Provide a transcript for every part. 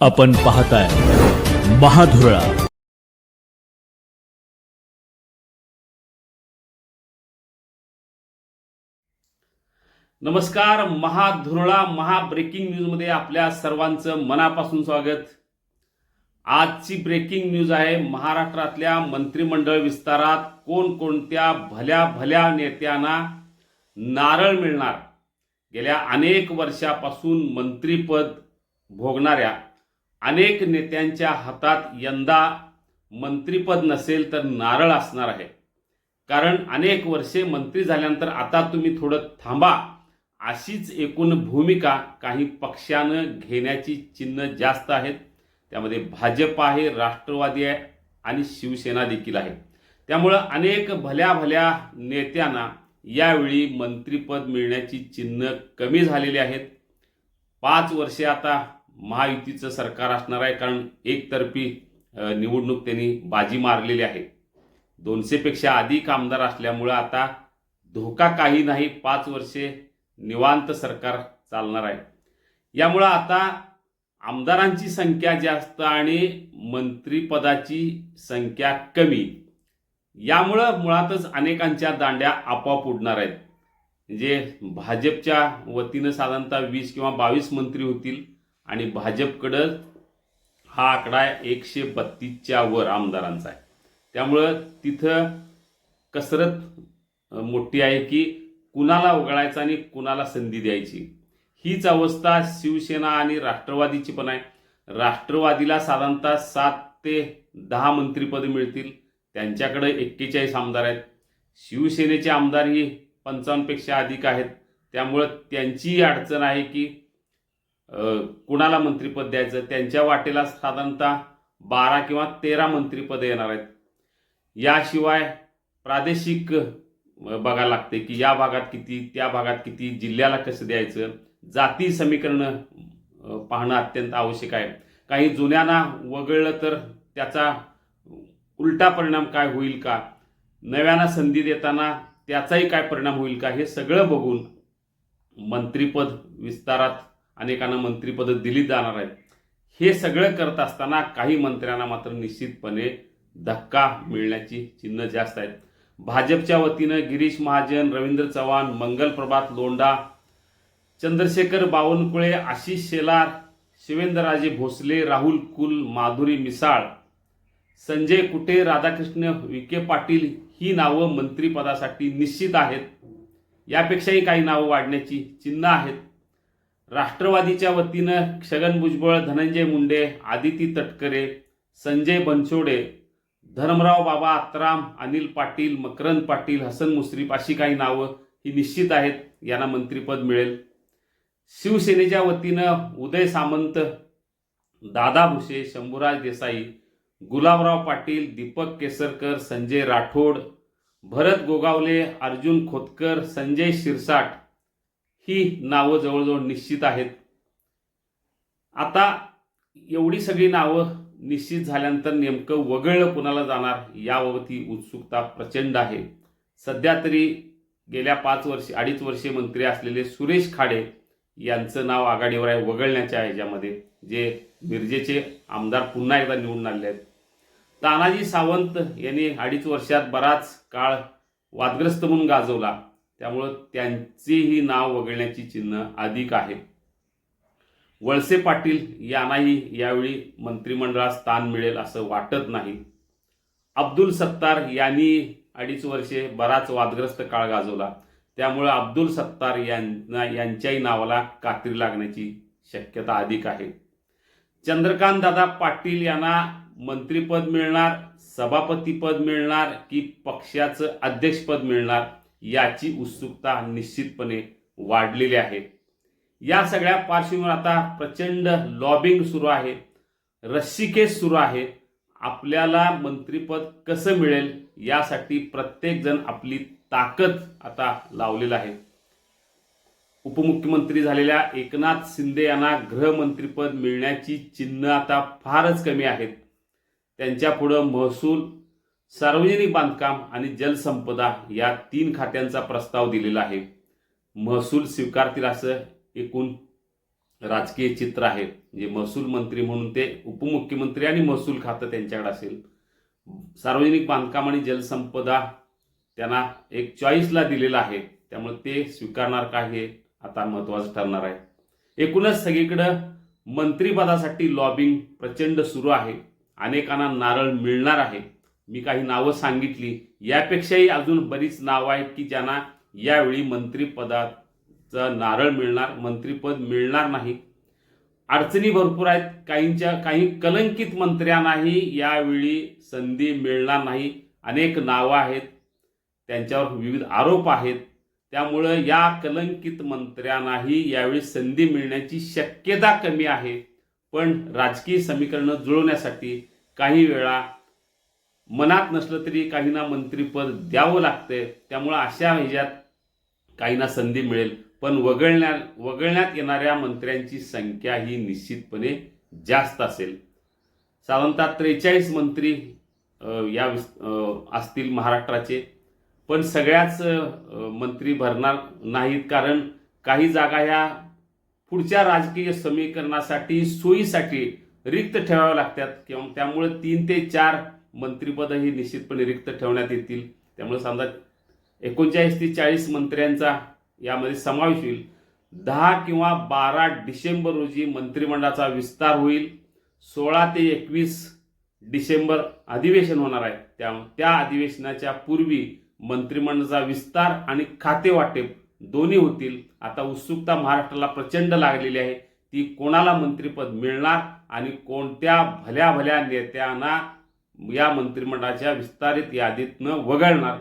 आपण पाहताय महाधुरळा. नमस्कार महाधुरळा महा ब्रेकिंग न्यूजमध्ये आपल्या सर्वांचं मनापासून स्वागत. आजची ब्रेकिंग न्यूज आहे महाराष्ट्रातल्या मंत्रिमंडळ विस्तारात कोणकोणत्या भल्या भल्या नेत्यांना नारळ मिळणार? गेल्या अनेक वर्षापासून मंत्रीपद भोगणाऱ्या अनेक नेत्यांच्या हातात यंदा मंत्रीपद नसेल तर नारळ असणार आहे. कारण अनेक वर्षे मंत्री झाल्यानंतर आता तुम्ही थोडं थांबा. अशीच एकूण भूमिका काही पक्षानं घेण्याची चिन्ह जास्त आहेत. त्यामध्ये भाजप आहे राष्ट्रवादी आहे आणि शिवसेना देखील आहे. त्यामुळं अनेक भल्या भल्या नेत्यांना यावेळी मंत्रीपद मिळण्याची चिन्ह कमी झालेली आहेत. पाच वर्षे आता महायुतीचं सरकार असणार आहे कारण एकतर्फी निवडणूक त्यांनी बाजी मारलेली आहे. दोनशेपेक्षा अधिक आमदार असल्यामुळं आता धोका काही नाही पाच वर्षे निवांत सरकार चालणार आहे. यामुळं आता आमदारांची संख्या जास्त आणि मंत्रिपदाची संख्या कमी. यामुळं मुळातच अनेकांच्या दांड्या आपोआप उडणार आहेत. म्हणजे भाजपच्या वतीनं साधारणतः वीस किंवा बावीस मंत्री होतील. आणि भाजपकडं हा आकडा एकशे बत्तीसच्या वर आमदारांचा आहे. त्यामुळं तिथं कसरत मोठी आहे की कुणाला वगळायचं आणि कुणाला संधी द्यायची. हीच अवस्था शिवसेना आणि राष्ट्रवादीची पण आहे. राष्ट्रवादीला साधारणतः सात ते दहा मंत्रिपद मिळतील. त्यांच्याकडे एक्केचाळीस आमदार आहेत. शिवसेनेचे आमदार ही पंचावन्नपेक्षा अधिक आहेत. त्यामुळं त्यांची अडचण आहे की कुणाला मंत्रिपद द्यायचं? त्यांच्या वाटेला साधारणतः बारा किंवा तेरा मंत्रिपद येणार आहेत. याशिवाय प्रादेशिक बघायला लागते की या भागात किती त्या भागात किती जिल्ह्याला कसं द्यायचं? जाती समीकरणं पाहणं अत्यंत आवश्यक आहे. काही जुन्यांना वगळलं तर त्याचा उलटा परिणाम काय होईल का? नव्याना संधी देताना त्याचाही काय परिणाम होईल का? हे सगळं बघून मंत्रिपद विस्तारात अनेकांना मंत्रिपदं दिली जाणार आहेत. हे सगळं करत असताना काही मंत्र्यांना मात्र निश्चितपणे धक्का मिळण्याची चिन्ह जास्त आहेत. भाजपच्या वतीनं गिरीश महाजन रवींद्र चव्हाण मंगल प्रभात लोंढा चंद्रशेखर बावनकुळे आशिष शेलार शिवेंद्रराजे भोसले राहुल कुल माधुरी मिसाळ संजय कुटे राधाकृष्ण विखे पाटील ही नावं मंत्रिपदासाठी निश्चित आहेत. यापेक्षाही काही नावं वाढण्याची चिन्ह आहेत. राष्ट्रवादीच्या वतीनं छगन भुजबळ धनंजय मुंडे आदिती तटकरे संजय बनसोडे धर्मराव बाबा आत्राम अनिल पाटील मकरंद पाटील हसन मुश्रीफ अशी काही नावं ही निश्चित आहेत यांना मंत्रिपद मिळेल. शिवसेनेच्या वतीनं उदय सामंत दादा भुसे शंभूराज देसाई गुलाबराव पाटील दीपक केसरकर संजय राठोड भरत गोगावले अर्जुन खोतकर संजय शिरसाट ही नावं जवळजवळ निश्चित आहेत. आता एवढी सगळी नावं निश्चित झाल्यानंतर नेमकं वगळलं कुणाला जाणार याबाबत ही उत्सुकता प्रचंड आहे. सध्या तरी गेल्या पाच वर्षे अडीच वर्षे मंत्री असलेले सुरेश खाडे यांचं नाव आघाडीवर आहे वगळण्याच्या ह्याच्यामध्ये जे मिरजेचे आमदार पुन्हा एकदा निवडून आले आहेत. तानाजी सावंत यांनी अडीच वर्षात बराच काळ वादग्रस्त म्हणून गाजवला. त्यामुळं त्यांचेही नाव वगळण्याची चिन्ह अधिक आहे. वळसे पाटील यांनाही यावेळी मंत्रिमंडळात स्थान मिळेल असं वाटत नाही. अब्दुल सत्तार यांनी अडीच वर्षे बराच वादग्रस्त काळ गाजवला. त्यामुळे अब्दुल सत्तार यांना यांच्याही नावाला कात्री लागण्याची शक्यता अधिक आहे. चंद्रकांत दादा पाटील यांना मंत्रिपद मिळणार सभापतीपद मिळणार की पक्षाचं अध्यक्षपद मिळणार याची उत्सुकता निश्चितपणे वाढलेली आहे. या सगळ्या पार्श्वभूमीवर आता प्रचंड लॉबिंग सुरू आहे. रस्सीकेस सुरू आहे. आपल्याला मंत्रीपद कसं मिळेल यासाठी प्रत्येकजण आपली ताकद आता लावलेला आहे. उपमुख्यमंत्री झालेल्या एकनाथ शिंदे यांना गृहमंत्रीपद मिळण्याची चिन्ह आता फारच कमी आहेत. त्यांच्यापुढं महसूल सार्वजनिक बांधकाम आणि जलसंपदा या तीन खात्यांचा प्रस्ताव दिलेला आहे. महसूल स्वीकारतील असं एकूण राजकीय चित्र आहे. म्हणजे महसूल मंत्री म्हणून ते उपमुख्यमंत्री आणि महसूल खातं त्यांच्याकडे असेल. सार्वजनिक बांधकाम आणि जलसंपदा त्यांना एक चॉईसला दिलेलं आहे. त्यामुळे ते स्वीकारणार का हे आता महत्त्वाचं ठरणार आहे. एकूणच सगळीकडं मंत्रिपदासाठी लॉबिंग प्रचंड सुरू आहे. अनेकांना नारळ मिळणार आहे. मी काही नावं सांगितली. यापेक्षाही अजून बरीच नावं आहेत की ज्यांना यावेळी मंत्रीपदाचं नारळ मिळणार मंत्रिपद मिळणार नाही. अडचणी भरपूर आहेत. काहींच्या काही कलंकित मंत्र्यांनाही यावेळी संधी मिळणार नाही. अनेक नावं आहेत. त्यांच्यावर विविध आरोप आहेत. त्यामुळं या कलंकित मंत्र्यांनाही यावेळी संधी मिळण्याची शक्यता कमी आहे. पण राजकीय समीकरणं जुळवण्यासाठी काही वेळा मनात नसलं तरी काहींना मंत्रीपद द्यावं लागतंय. त्यामुळं अशा ह्याच्यात काहींना संधी मिळेल. पण वगळण्या वगळण्यात येणाऱ्या मंत्र्यांची संख्या ही निश्चितपणे जास्त असेल. साधारणतः त्रेचाळीस मंत्री या विस- असतील महाराष्ट्राचे. पण सगळ्याच मंत्री भरणार नाहीत कारण काही जागा ह्या पुढच्या राजकीय समीकरणासाठी सोयीसाठी रिक्त ठेवाव्या लागतात. किंवा त्यामुळे तीन ते चार मंत्रिपदही निश्चितपणे रिक्त ठेवण्यात येतील. त्यामुळे समजा एकोणचाळीस ते चाळीस मंत्र्यांचा यामध्ये समावेश होईल. दहा किंवा बारा डिसेंबर रोजी मंत्रिमंडळाचा विस्तार होईल. सोळा ते एकवीस डिसेंबर अधिवेशन होणार आहे. त्या त्या अधिवेशनाच्या पूर्वी मंत्रिमंडळाचा विस्तार आणि खाते वाटेप दोन्ही होतील. आता उत्सुकता महाराष्ट्राला प्रचंड लागलेली आहे. ती कोणाला मंत्रिपद मिळणार आणि कोणत्या भल्या भल्या नेत्यांना या मंत्रिमंडळाच्या विस्तारित यादीतनं वगळणार.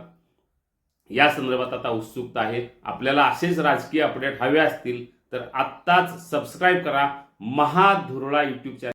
या संदर्भात आता उत्सुकता आहे. आपल्याला असेच राजकीय अपडेट हवे असतील तर आत्ताच सबस्क्राईब करा. महाधुरळा यूट्यूब चॅनल